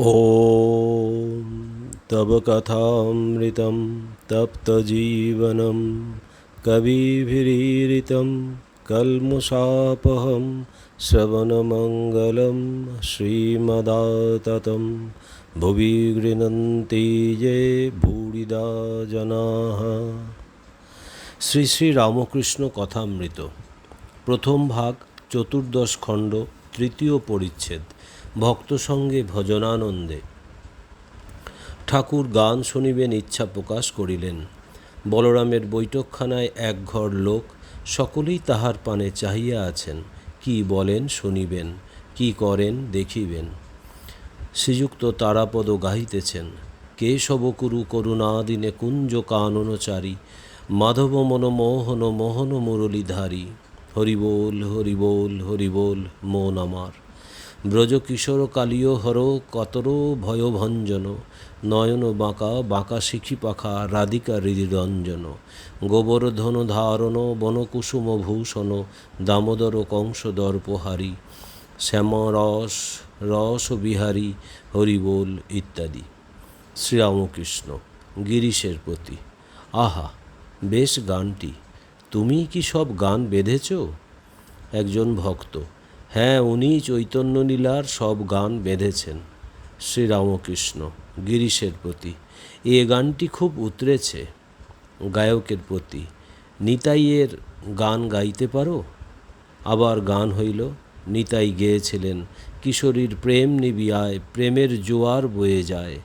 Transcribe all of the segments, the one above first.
ॐ तव कथामृतं तप्तजीवनं कविभिरीरितं कल्मुषापहं श्रवणमङ्गलं श्रीमदाततं भुवि गृह्णन्ति ये भूरिदा जनाः শ্রী শ্রী রামকৃষ্ণ কথামৃত প্রথম ভাগ চতুর্দশ খণ্ড তৃতীয় পরিচ্ছেদ ভক্ত সঙ্গে ভজনানন্দে। ঠাকুর গান শুনিবেন, ইচ্ছা প্রকাশ করিলেন। বলরামের বৈঠকখানায় এক ঘর লোক সকলেই তাহার পানে চাহিয়া আছেন, কি বলেন, শুনিবেন, কি করেন, দেখিবেন। শ্রীযুক্ত তারাপদ গাহিতেছেন কেশব কুরু করুণাদিনে কুঞ্জ কাননচারী, মাধব মন মোহন মোহন মুরলীধারী। হরিবোল হরিবোল হরিবোল, মন আমার। ব্রজ কিশোর কালীয় হর কতর ভয়ভঞ্জন নয়ন বাঁকা বাঁকা শিখি পাখা, রাধিকা হৃদিরঞ্জন গোবর্ধন ধারণ বনকুসুম ভূষণ, দামোদর কংসদর পোহারি শ্যামরস রস বিহারী হরিবোল ইত্যাদি। শ্রীরামকৃষ্ণ, গিরিশের প্রতি। আহা, বেশ গানটি। তুমি কি সব গান বেঁধেছ? একজন ভক্ত। হ্যাঁ উনি চৈতন্যলীলার সব গান বেঁধেছেন, শ্রীরামকৃষ্ণ গিরিশের প্রতি। এ গানটি খুব উতরেছে, গায়কের প্রতি। নিতাইয়ের গান গাইতে পারো? আবার গান হইল, নিতাই গেয়েছিলেন, কিশোরীর প্রেম নিবিয়ায়, প্রেমের জোয়ার বয়ে যায়।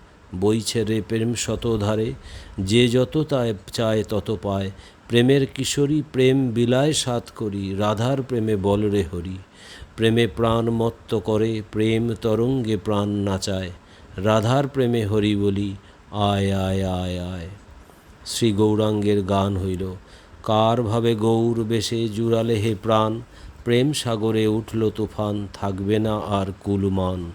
বইছে রে প্রেম শতধারে, যে যত তায় চায় তত পায়। প্রেমের কিশোরী প্রেম বিলায় সাত করি, রাধার প্রেমে বল রে হরি। প্রেমে প্রাণ মত্ত করে, প্রেম তরঙ্গে প্রাণ নাচায়। রাধার প্রেমে হরি বলি, আয় আয় আয় আয়। শ্রী গৌরাঙ্গের গান হইল, কার ভাবে গৌর বেশে জুড়ালে হে প্রাণ? প্রেম সাগরে উঠল তুফান, থাকবে না আর কুলমান।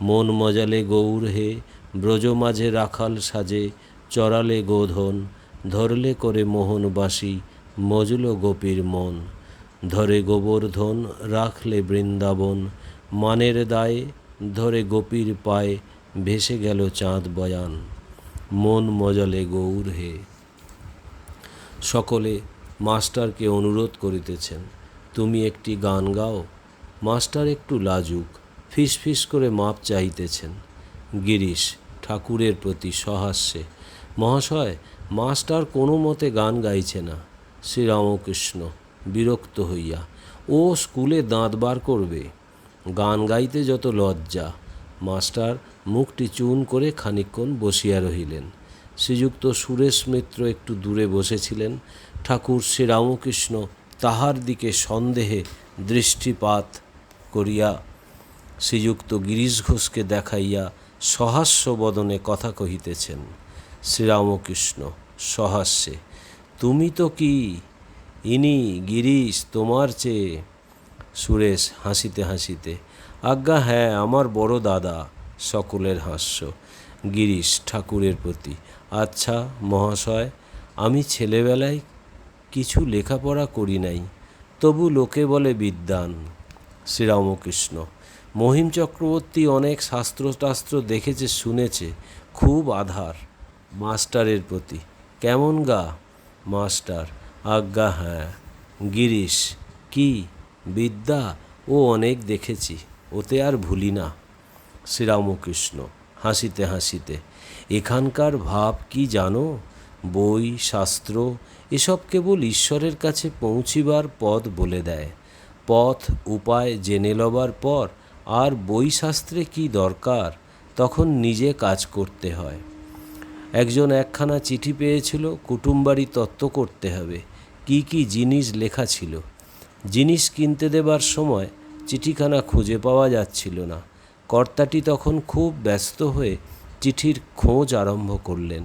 মন মজালে গৌর হে, ব্রজ মাঝে রাখাল সাজে, চড়ালে গোধন, ধরলে করে মোহনবাসী, মজল গোপীর মন। ধরে গোবর্ধন রাখলে বৃন্দাবন, মানের দায়ে ধরে গোপীর পায়ে ভেসে গেল চাঁদ বয়ান। মন মজলে গৌর হে। সকলে মাস্টারকে অনুরোধ করিতেছেন, তুমি একটি গান গাও। মাস্টার একটু লাজুক ফিস করে মাপ চাইতেছেন গিরিশ ঠাকুরের প্রতি সহাস্যে, মহাশয়, মাস্টার কোনো মতে গান গাইছে না। শ্রীরামকৃষ্ণ বিরক্ত হইয়া, ও স্কুলে দাঁত বার করবে, গান গাইতে যত লজ্জা। মাস্টার মুখটি চুন করে খানিকক্ষণ বসিয়া রহিলেন। শ্রীযুক্ত সুরেশ মিত্র একটু দূরে বসেছিলেন। ঠাকুর শ্রীরামকৃষ্ণ তাহার দিকে সন্দেহে দৃষ্টিপাত করিয়া শ্রীযুক্ত গিরিশ ঘোষকে দেখাইয়া সহাস্য বদনে কথা কহিতেছেন, শ্রীরামকৃষ্ণ, সহাস্যে, তুমি তো কি ইনি গিরিশ তোমার চেয়ে। সুরেশ হাসিতে হাসিতে, আজ্ঞা হ্যাঁ আমার বড় দাদা, সকলের হাস্য। গিরিশ ঠাকুরের প্রতি আচ্ছা মহাশয়, আমি ছেলেবেলায় কিছু লেখাপড়া করি নাই, তবু লোকে বলে বিদ্যান। শ্রীরামকৃষ্ণ, মহিম চক্রবর্তী অনেক শাস্ত্র শাস্ত্রটাস্ত্র দেখেছে, শুনেছে, খুব আধার। মাস্টারের প্রতি, কেমন গা? মাস্টার আজ্ঞা হ্যাঁ। গিরিশ, কি বিদ্যা? ও অনেক দেখেছি, ওতে আর ভুলি না। শ্রীরামকৃষ্ণ, হাসিতে হাসিতে, এখানকার ভাব কি জানো? বই, শাস্ত্র, এসব কেবল ঈশ্বরের কাছে পৌঁছিবার পথ বলে দেয়। পথ, উপায় জেনে লবার পর আর বই শাস্ত্রে কি দরকার? তখন নিজে কাজ করতে হয়। একজন একখানা চিঠি পেয়েছিল কুটুমবাড়ি তত্ত্ব করতে হবে। কি কি জিনিস লেখা ছিল? জিনিস কিনতে দেবার সময় চিঠিখানা খুঁজে পাওয়া যাচ্ছিল না। কর্তাটি তখন খুব ব্যস্ত হয়ে চিঠির খোঁজ আরম্ভ করলেন।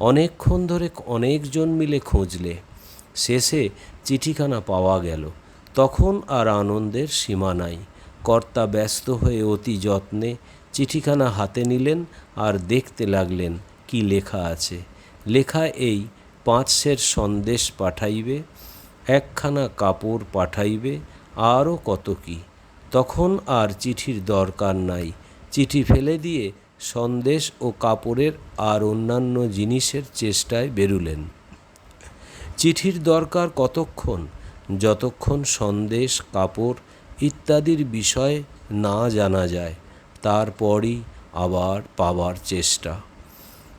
অনেকক্ষণ ধরে অনেকজন মিলে খুঁজলে। শেষে চিঠিখানা পাওয়া গেল। তখন আর আনন্দের সীমা নাই। কর্তা ব্যস্ত হয়ে অতি যত্নে চিঠিখানা হাতে নিলেন আর দেখতে লাগলেন কি লেখা আছে। লেখা এই পাঁচ সের সন্দেশ পাঠাইবে, একখানা কাপড় পাঠাইবে, আরও কত কি। তখন আর চিঠির দরকার নাই। চিঠি ফেলে দিয়ে সন্দেশ ও কাপড়ের আর অন্যান্য জিনিসের চেষ্টায় বেরুলেন। চিঠির দরকার কতক্ষণ? যতক্ষণ সন্দেশ, কাপড় ইত্যাদির বিষয় না জানা যায়, তারপরই আবার পাবার চেষ্টা।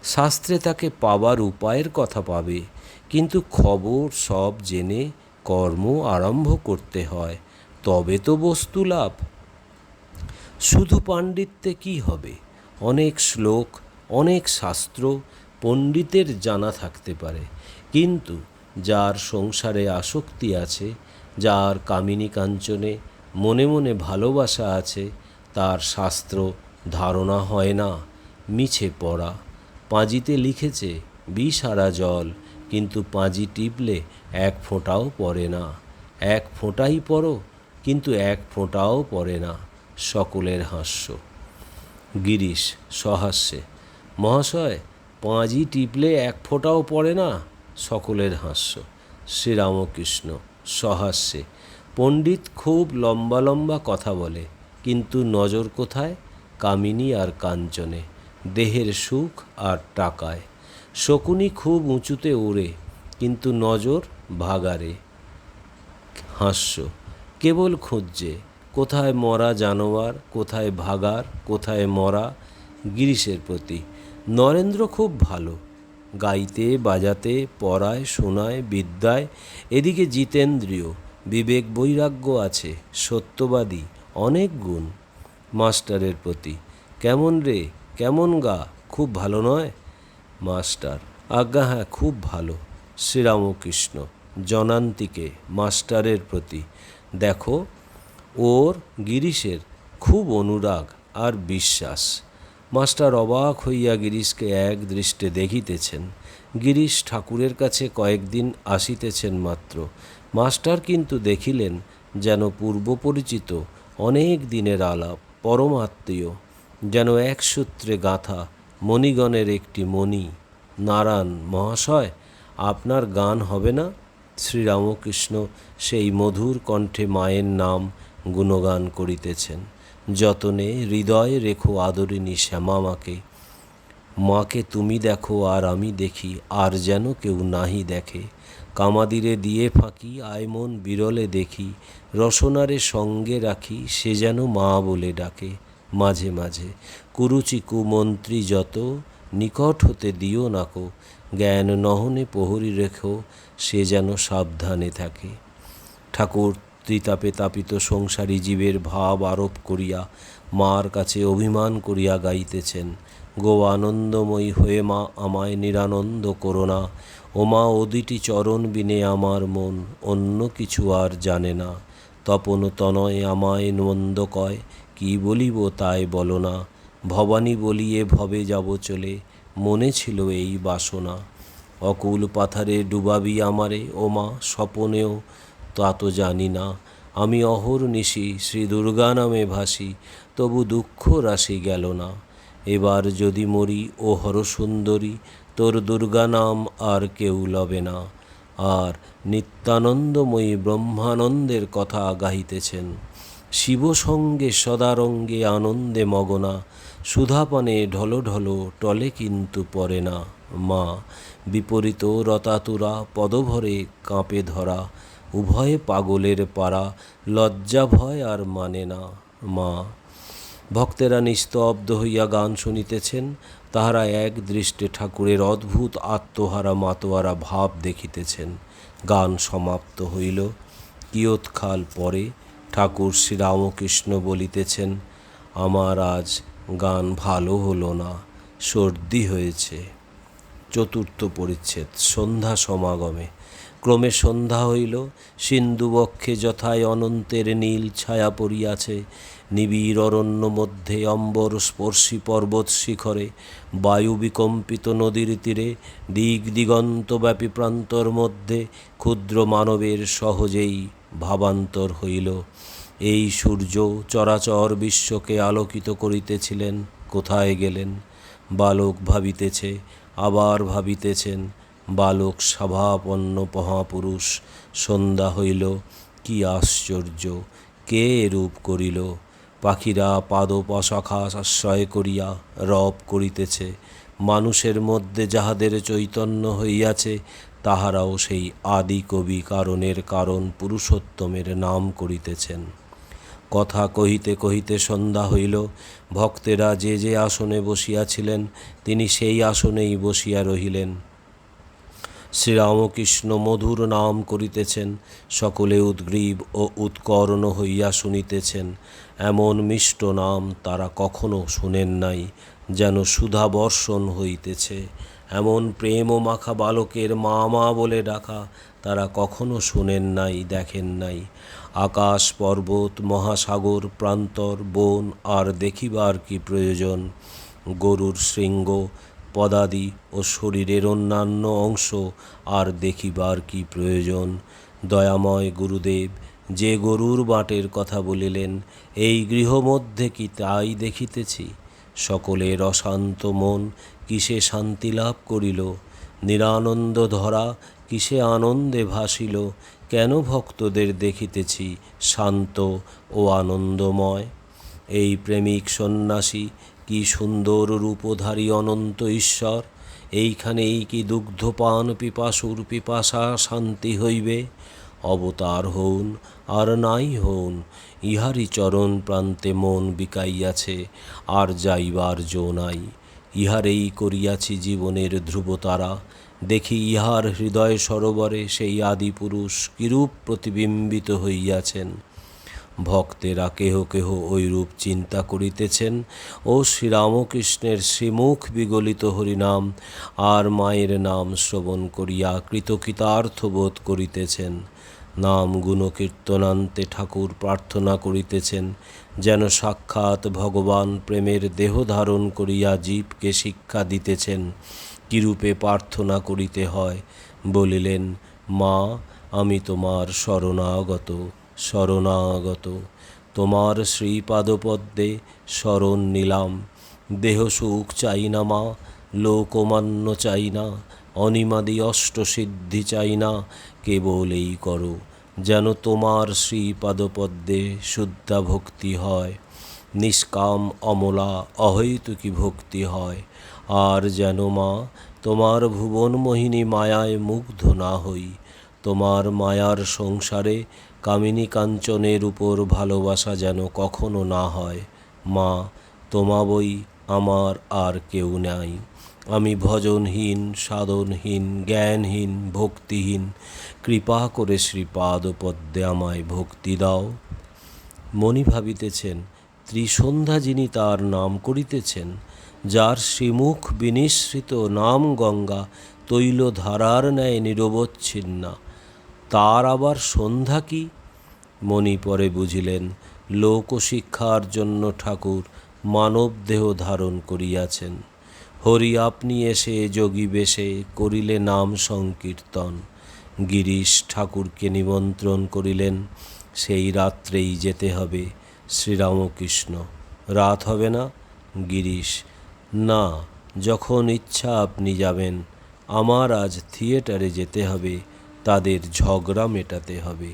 শাস্ত্রে তাকে পাবার উপায়ের কথা পাবে কিন্তু খবর সব জেনে কর্ম আরম্ভ করতে হয়, তবে তো বস্তু লাভ। শুধু পাণ্ডিত্যে কি হবে? অনেক শ্লোক, অনেক শাস্ত্র পণ্ডিতের জানা থাকতে পারে, কিন্তু যার সংসারে আসক্তি আছে, যার কামিনী কাঞ্চনে মনে মনে ভালোবাসা আছে, তার শাস্ত্র ধারণা হয় না, মিছে পড়া। পাঁজিতে লিখেছে বিষারা জল, কিন্তু পাঁজি টিপলে এক ফোঁটাও পড়ে না। এক ফোঁটাই পড়ো, কিন্তু এক ফোঁটাও পড়ে না। সকলের হাস্য। গিরিশ, সহাস্যে, মহাশয়, পাঁজি টিপলে এক ফোঁটাও পড়ে না? সকলের হাস্য। শ্রীরামকৃষ্ণ, সহাস্যে, পণ্ডিত খুব লম্বা লম্বা কথা বলে, কিন্তু নজর কোথায়? কামিনী আর কাঞ্চনে। দেহের সুখ আর টাকায়। শকুনি খুব উঁচুতে ওড়ে, কিন্তু নজর ভাগারে হাস্য, কেবল খুঁজছে কোথায় মরা জানোয়ার, কোথায় ভাগার, কোথায় মরা, গিরিশের প্রতি। নরেন্দ্র খুব ভালো, গাইতে, বাজাতে, পড়ায়, শোনায়, বিদ্যায়, এদিকে জিতেন্দ্রীয়, বিবেক বৈরাগ্য আছে, সত্যবাদী, অনেক গুণ। মাস্টারের প্রতি, কেমন রে? কেমন গা? খুব ভালো নয়? মাস্টার, আজ্ঞা হ্যাঁ খুব ভালো। শ্রীরামকৃষ্ণ, জনান্তিকে, মাস্টারের প্রতি। দেখো, ওর গিরিশের খুব অনুরাগ আর বিশ্বাস। মাস্টার অবাক হইয়া গিরিশকে এক দৃষ্টে দেখিতেছেন। গিরিশ ঠাকুরের কাছে কয়েকদিন আসিতেছেন মাত্র। মাস্টার কিন্তু দেখিলেন যেন পূর্ব পরিচিত অনেক দিনের আলাপ, পরমাত্মীয়। যেন এক সূত্রে গাঁথা মণিগণের একটি মণি। নারায়ণ, মহাশয়, আপনার গান হবে না? শ্রীরামকৃষ্ণ সেই মধুর কণ্ঠে মায়ের নাম গুণগান করিতেছেন। যতনে হৃদয়ে রেখো আদরিণী শ্যামা মাকে মাকে তুমি দেখো আর আমি দেখি, আর যেন কেউ নাহি দেখে। কামাদিরে দিয়ে ফাঁকি আয়মন বিরলে দেখি। রসনারে সঙ্গে রাখি, সে যেন মা বলে ডাকে। মাঝে মাঝে। কুরুচি কুমন্ত্রী যত, নিকট হতে দিও নাকো। জ্ঞান নহনে প্রহরী রেখো, সে যেন সাবধানে থাকে। ঠাকুর, ত্রিতাপে তাপিত সংসারী জীবের ভাব আরোপ করিয়া, মার কাছে অভিমান করিয়া গাইতেছেন। গো আনন্দময়ী হয়ে মা, আমায় নিরানন্দ করোনা ও মা ওদিটি চরণ বিনে আমার মন, অন্য কিছু আর জানে না। তপন তনয় আমায় নন্দ কয় কি বলিব তাই বলো না। ভবানী বলিয়ে ভবে যাব চলে, মনে ছিল এই বাসনা। অকুল পাথারে ডুবাবি আমারে, ও মা, স্বপনেও তা তো জানি না। আমি অহর্নিশি শ্রী দুর্গা নামে ভাসি, তবু দুঃখ রাশি গেল না। এবার যদি মরি, ও হরসুন্দরী তোর দুর্গা নাম আর কেউ লবে না। আর নিত্যানন্দময়ী ব্রহ্মানন্দের কথা গাহিতেছেন। শিবসঙ্গে সদারঙ্গে আনন্দে মগনা, সুধাপানে ঢলো ঢলো টলে কিন্তু পড়ে না মা। বিপরীত রতাতুরা পদভরে কাঁপে ধরা, উভয়ে পাগলের পাড়া, লজ্জা ভয় আর মানে না মা। ভক্তেরা নিস্তব্ধ হইয়া গান শুনিতেছেন, তাহারা এক দৃষ্টে ঠাকুরের অদ্ভুত আত্মহারা মাতোয়ারা ভাব দেখিতেছেন। গান সমাপ্ত হইল কিয়ৎকাল পরে ঠাকুর শ্রীরামকৃষ্ণ বলিতেছেন, আমার আজ গান ভালো হলো না, সর্দি হয়েছে। চতুর্থ পরিচ্ছেদ, সন্ধ্যা সমাগমে। ক্রমে সন্ধ্যা হইল সিন্ধুবক্ষে যথায় অনন্তের নীল ছায়া পড়িয়াছে। নিবিড় অরণ্য মধ্যে অম্বর স্পর্শী পর্বত শিখরে, বায়ু বিকম্পিত নদীর তীরে দিক দিগন্তব্যাপী প্রান্তর মধ্যে ক্ষুদ্র মানবের সহজেই ভাবান্তর হইল। এই সূর্য চরাচর বিশ্বকে আলোকিত করিতেছিলেন, কোথায় গেলেন? বালক ভাবিতেছে, আবার ভাবিতেছেন, বালক স্বভাবন্ন মহাপুরুষ, সন্ধ্যা হইল, কি আশ্চর্য, কে রূপ করিল? পাখিরা পাদপশাখা আশ্রয় করিয়া রব করিতেছে, মানুষের মধ্যে যাহাদের চৈতন্য হইয়াছে তাহারাও সেই আদি কবি কারণের কারণ পুরুষোত্তমের নাম করিতেছেন। কথা কহিতে কহিতে সন্ধ্যা হইল, ভক্তেরা যে যে আসনে বসিয়াছিলেন, তিনি সেই আসনেই বসিয়া রহিলেন। শ্রীরামকৃষ্ণ মধুর নাম করিতেছেন, সকলে উদ্গ্রীব ও উৎকর্ণ হইয়া শুনিতেছেন। এমন মিষ্ট নাম তারা কখনো শুনেন নাই, যেন সুধা বর্ষণ হইতেছে। এমন প্রেম ও মাখা বালকের মা মা বলে ডাকা তারা কখনো শুনেন নাই, দেখেন নাই। আকাশ, পর্বত, মহাসাগর, প্রান্তর, বন, আর দেখিবার কি প্রয়োজন? গরুর শৃঙ্গ, পদাদি ও শরীরের অন্যান্য অংশ, আর দেখিবার কি প্রয়োজন? দয়াময় গুরুদেব, যে গরুর বাটের কথা বলিলেন, এই গৃহমধ্যে কি তাই দেখিতেছি? সকলের অশান্ত মন কিসে শান্তি লাভ করিল? নিরানন্দ ধরা কিসে আনন্দে ভাসিল? কেন ভক্তদের দেখিতেছি শান্ত ও আনন্দময়? এই প্রেমিক সন্ন্যাসী কি সুন্দর রূপধারী অনন্ত ঈশ্বর? এইখানেই কি দুগ্ধপান পিপাসুর পিপাসা শান্তি হইবে? অবতার হউন আর নাই হউন, ইহারই চরণ প্রান্তে মন বিকাইয়াছে, আর যাইবার জো নাই। ইহারেই করিয়াছি জীবনের ধ্রুবতারা। দেখি ইহার হৃদয় সরোবরে সেই আদিপুরুষ কিরূপ প্রতিবিম্বিত হইয়াছেন। ভক্তেরা কেহ কেহ ঐরূপ চিন্তা করিতেছেন ও শ্রীরামকৃষ্ণের শ্রীমুখ বিগলিত হরিনাম আর মায়ের নাম শ্রবণ করিয়া কৃতকৃতার্থ বোধ করিতেছেন। নাম গুণকীর্তনান্তে ঠাকুর প্রার্থনা করিতেছেন, যেন সাক্ষাৎ ভগবান প্রেমের দেহ ধারণ করিয়া জীবকে শিক্ষা দিতেছেন, কিরূপে প্রার্থনা করিতে হয়? বলিলেন, মা, আমি তোমার শরণাগত শরণাগত, তোমার শ্রীপাদপদ্মে শরণ নিলাম, দেহ সুখ চাই না মা, লোকমান্য চাই না অনিমাদি অষ্টসিদ্ধি চাই না কেবল এই করো যেন তোমার শ্রীপাদপদ্মে শুদ্ধা ভক্তি হয়। নিষ্কাম অমলা অহৈতুকী ভক্তি হয়? আর যেন মা, তোমার ভুবন মোহিনী মায়ায় মুগ্ধ না হই। তোমার মায়ার সংসারে কামিনী কাঞ্চনের উপর ভালোবাসা যেন কখনো না হয়। মা, তোমাবই আমার আর কেউ নাই। আমি ভজনহীন, সাধনহীন, জ্ঞানহীন, ভক্তিহীন, কৃপা করে শ্রীপাদ পদ্মে আমায় ভক্তি দাও। মণি ভাবিতেছেন, ত্রিসন্ধ্যা যিনি তার নাম করিতেছেন, যার শ্রীমুখ বিনিসৃত নাম গঙ্গা তৈল ধারার ন্যায় নিরবচ্ছিন্না, তার আবার সন্ধ্যা কি? মণি পরে বুঝিলেন, লোকশিক্ষার জন্য ঠাকুর মানব দেহ ধারণ করিয়াছেন। হরি আপনি এসে যোগী বেশে করিলে নাম সংকীর্তন। গিরিশ ঠাকুরকে নিমন্ত্রণ করিলেন, সেই রাত্রেই যেতে হবে শ্রীরামকৃষ্ণ। রাত হবে না? গিরিশ, না, যখন ইচ্ছা আপনি যাবেন। আমার আজ থিয়েটারে যেতে হবে, তাদের ঝগড়া মেটাতে হবে।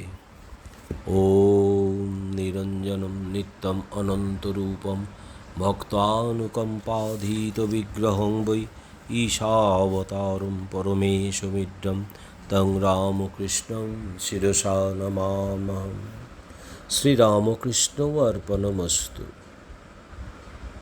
ওম নিরঞ্জনম নিত্যম অনন্তরূপম ভক্তানুকম্পাধীত বিগ্রহং বৈ ঈশাবতারম পরমেশমিড্ডম তং রামকৃষ্ণং শিরসা নমামহম। শ্রীরামকৃষ্ণ অর্পণমস্তু।